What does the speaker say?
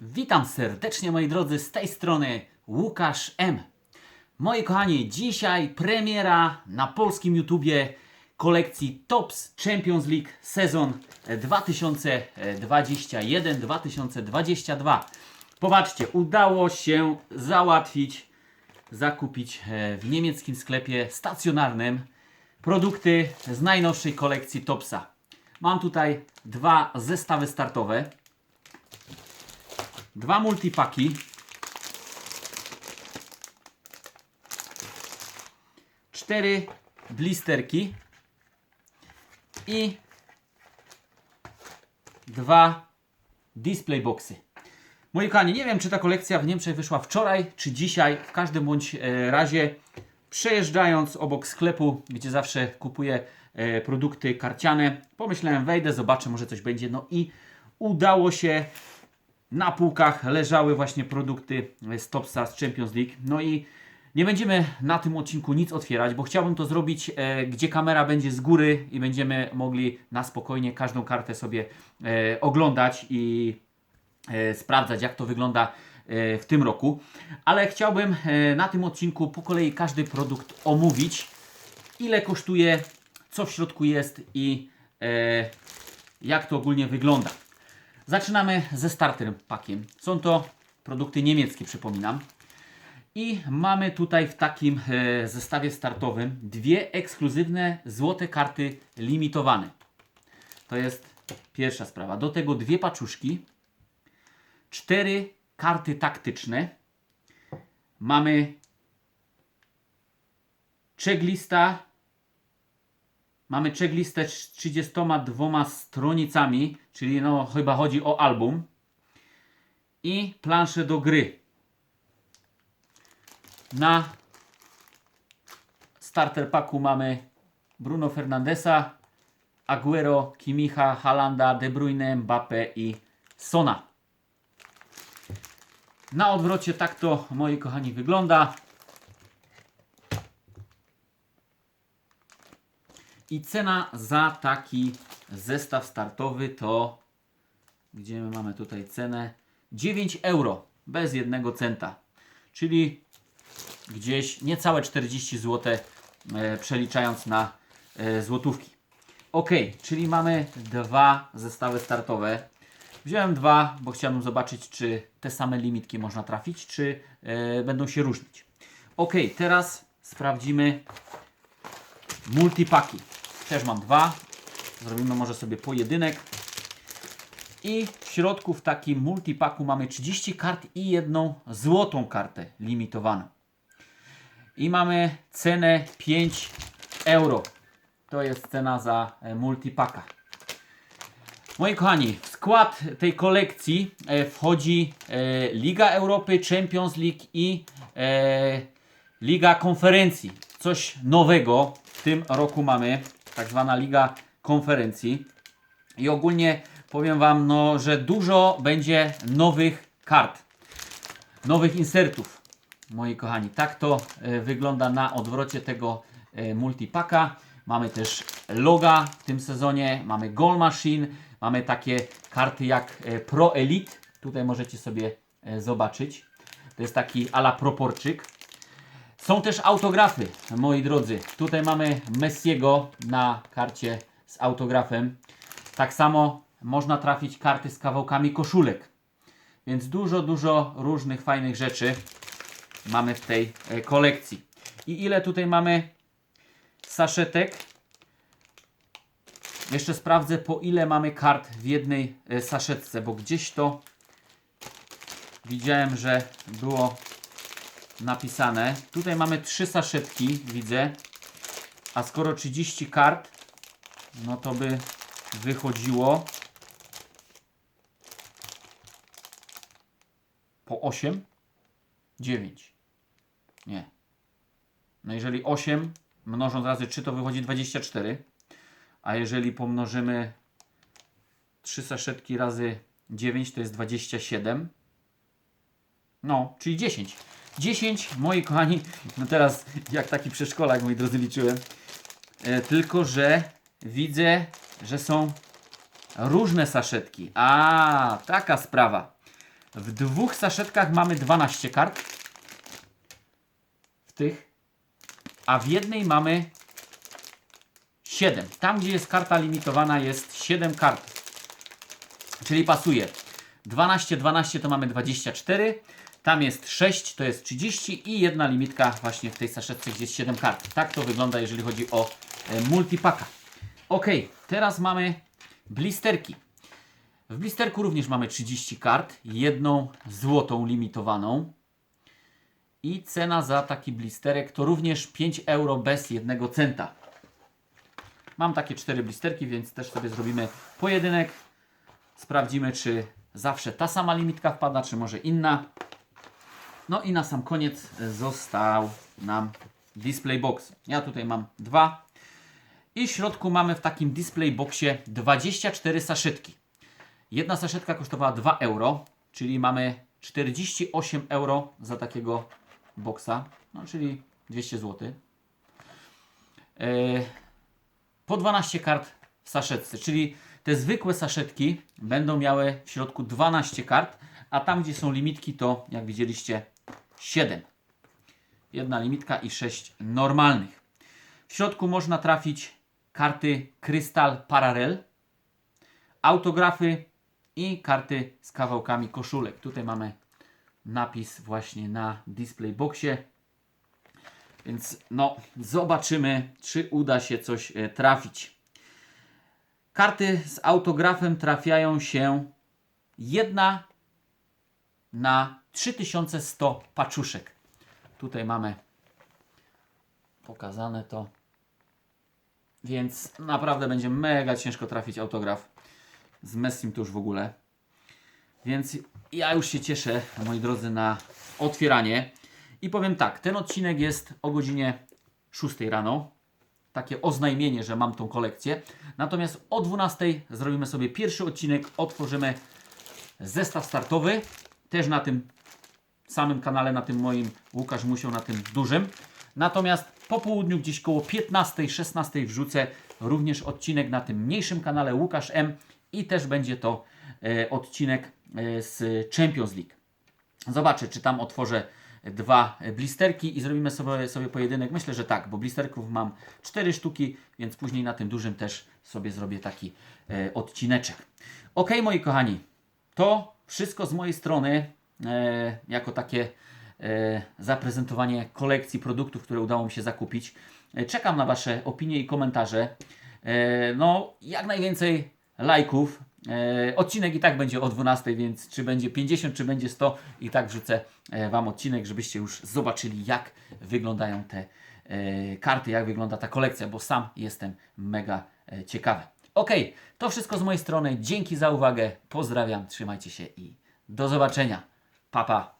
Witam serdecznie moi drodzy, z tej strony Łukasz M. Moi kochani, dzisiaj premiera na polskim YouTubie kolekcji TOPS Champions League sezon 2021-2022. Popatrzcie, udało się załatwić, zakupić e, w niemieckim sklepie stacjonarnym produkty z najnowszej kolekcji TOPSa. Mam tutaj dwa zestawy startowe dwa multipaki. Cztery blisterki. I dwa display boxy. Moi kochani, nie wiem czy ta kolekcja w Niemczech wyszła wczoraj, czy dzisiaj. W każdym bądź e, razie przejeżdżając obok sklepu, gdzie zawsze kupuję e, produkty karciane, pomyślałem wejdę, zobaczę, może coś będzie. No i udało się na półkach leżały właśnie produkty z Topsa z Champions League. No i nie będziemy na tym odcinku nic otwierać, bo chciałbym to zrobić, e, gdzie kamera będzie z góry i będziemy mogli na spokojnie każdą kartę sobie e, oglądać i e, sprawdzać, jak to wygląda e, w tym roku. Ale chciałbym e, na tym odcinku po kolei każdy produkt omówić, ile kosztuje, co w środku jest i e, jak to ogólnie wygląda. Zaczynamy ze starter pakiem. Są to produkty niemieckie, przypominam. I mamy tutaj w takim e, zestawie startowym dwie ekskluzywne złote karty limitowane. To jest pierwsza sprawa. Do tego dwie paczuszki, cztery karty taktyczne. Mamy checklista. Mamy checklistę z 32 stronicami, czyli no chyba chodzi o album. I planszę do gry. Na starter packu mamy Bruno Fernandesa, Aguero, Kimicha, Halanda, De Bruyne, Mbappe i Sona. Na odwrocie tak to, moi kochani, wygląda. I cena za taki zestaw startowy to, gdzie my mamy tutaj cenę? 9 euro, bez jednego centa. Czyli gdzieś niecałe 40 zł, e, przeliczając na e, złotówki. Ok, czyli mamy dwa zestawy startowe. Wziąłem dwa, bo chciałem zobaczyć, czy te same limitki można trafić, czy e, będą się różnić. Ok, teraz sprawdzimy multipaki. Też mam dwa. Zrobimy może sobie pojedynek. I w środku w takim multipaku mamy 30 kart i jedną złotą kartę limitowaną. I mamy cenę 5 euro. To jest cena za e, multipaka. Moi kochani, w skład tej kolekcji e, wchodzi e, Liga Europy, Champions League i Liga Konferencji. Coś nowego w tym roku mamy, tak zwana Liga Konferencji. I ogólnie powiem Wam, no, że dużo będzie nowych kart, nowych insertów, moi kochani. Tak to e, wygląda na odwrocie tego e, multipaka. Mamy też loga w tym sezonie, mamy Goal Machine, mamy takie karty jak e, Pro Elite. Tutaj możecie sobie e, zobaczyć. To jest taki ala proporczyk. Są też autografy, moi drodzy. Tutaj mamy Messiego na karcie z autografem. Tak samo można trafić karty z kawałkami koszulek. Więc dużo, dużo różnych fajnych rzeczy mamy w tej e, kolekcji. I ile tutaj mamy saszetek? Jeszcze sprawdzę po ile mamy kart w jednej e, saszetce, bo gdzieś to widziałem, że było napisane. Tutaj mamy trzy saszetki, widzę. A skoro 30 kart, no to by wychodziło po 8, 9. Nie. No jeżeli 8 mnożąc razy 3 to wychodzi 24. A jeżeli pomnożymy 3 saszetki razy 9 to jest 27. No, czyli 10. 10, moi kochani, no teraz jak taki przedszkolak, moi drodzy, liczyłem. E, tylko, że widzę, że są różne saszetki. A, taka sprawa. W dwóch saszetkach mamy 12 kart. W tych. A w jednej mamy 7. Tam, gdzie jest karta limitowana, jest 7 kart. Czyli pasuje. 12, 12 to mamy 24. Tam jest 6, to jest 30 i jedna limitka właśnie w tej saszetce, gdzie jest 7 kart. Tak to wygląda, jeżeli chodzi o e, multipaka. Ok, teraz mamy blisterki. W blisterku również mamy 30 kart, jedną złotą limitowaną. I cena za taki blisterek to również 5 euro bez jednego centa. Mam takie cztery blisterki, więc też sobie zrobimy pojedynek. Sprawdzimy, czy zawsze ta sama limitka wpada, czy może inna. No i na sam koniec został nam display box. Ja tutaj mam dwa. I w środku mamy w takim display boxie 24 saszetki. Jedna saszetka kosztowała 2 euro, czyli mamy 48 euro za takiego boxa, no czyli 200 zł. Yy, po 12 kart w saszetce, czyli te zwykłe saszetki będą miały w środku 12 kart, a tam gdzie są limitki to jak widzieliście 7. Jedna limitka i 6 normalnych. W środku można trafić karty Krystal Parallel, autografy i karty z kawałkami koszulek. Tutaj mamy napis właśnie na display boxie. Więc no, zobaczymy, czy uda się coś e, trafić. Karty z autografem trafiają się jedna na 3100 paczuszek. Tutaj mamy pokazane to. Więc naprawdę będzie mega ciężko trafić autograf. Z Messim to już w ogóle. Więc ja już się cieszę, moi drodzy, na otwieranie. I powiem tak, ten odcinek jest o godzinie 6 rano. Takie oznajmienie, że mam tą kolekcję. Natomiast o 12 zrobimy sobie pierwszy odcinek. Otworzymy zestaw startowy. Też na tym samym kanale, na tym moim Łukasz Musiał, na tym dużym. Natomiast po południu, gdzieś koło 15-16 wrzucę również odcinek na tym mniejszym kanale Łukasz M i też będzie to e, odcinek e, z Champions League. Zobaczę, czy tam otworzę dwa blisterki i zrobimy sobie, sobie pojedynek. Myślę, że tak, bo blisterków mam cztery sztuki, więc później na tym dużym też sobie zrobię taki e, odcineczek. Ok, moi kochani, to wszystko z mojej strony jako takie e, zaprezentowanie kolekcji produktów, które udało mi się zakupić. E, czekam na Wasze opinie i komentarze. E, no, jak najwięcej lajków. E, odcinek i tak będzie o 12, więc czy będzie 50, czy będzie 100, i tak wrzucę e, Wam odcinek, żebyście już zobaczyli, jak wyglądają te e, karty, jak wygląda ta kolekcja, bo sam jestem mega e, ciekawy. Ok, to wszystko z mojej strony. Dzięki za uwagę. Pozdrawiam, trzymajcie się i do zobaczenia. Pa, pa.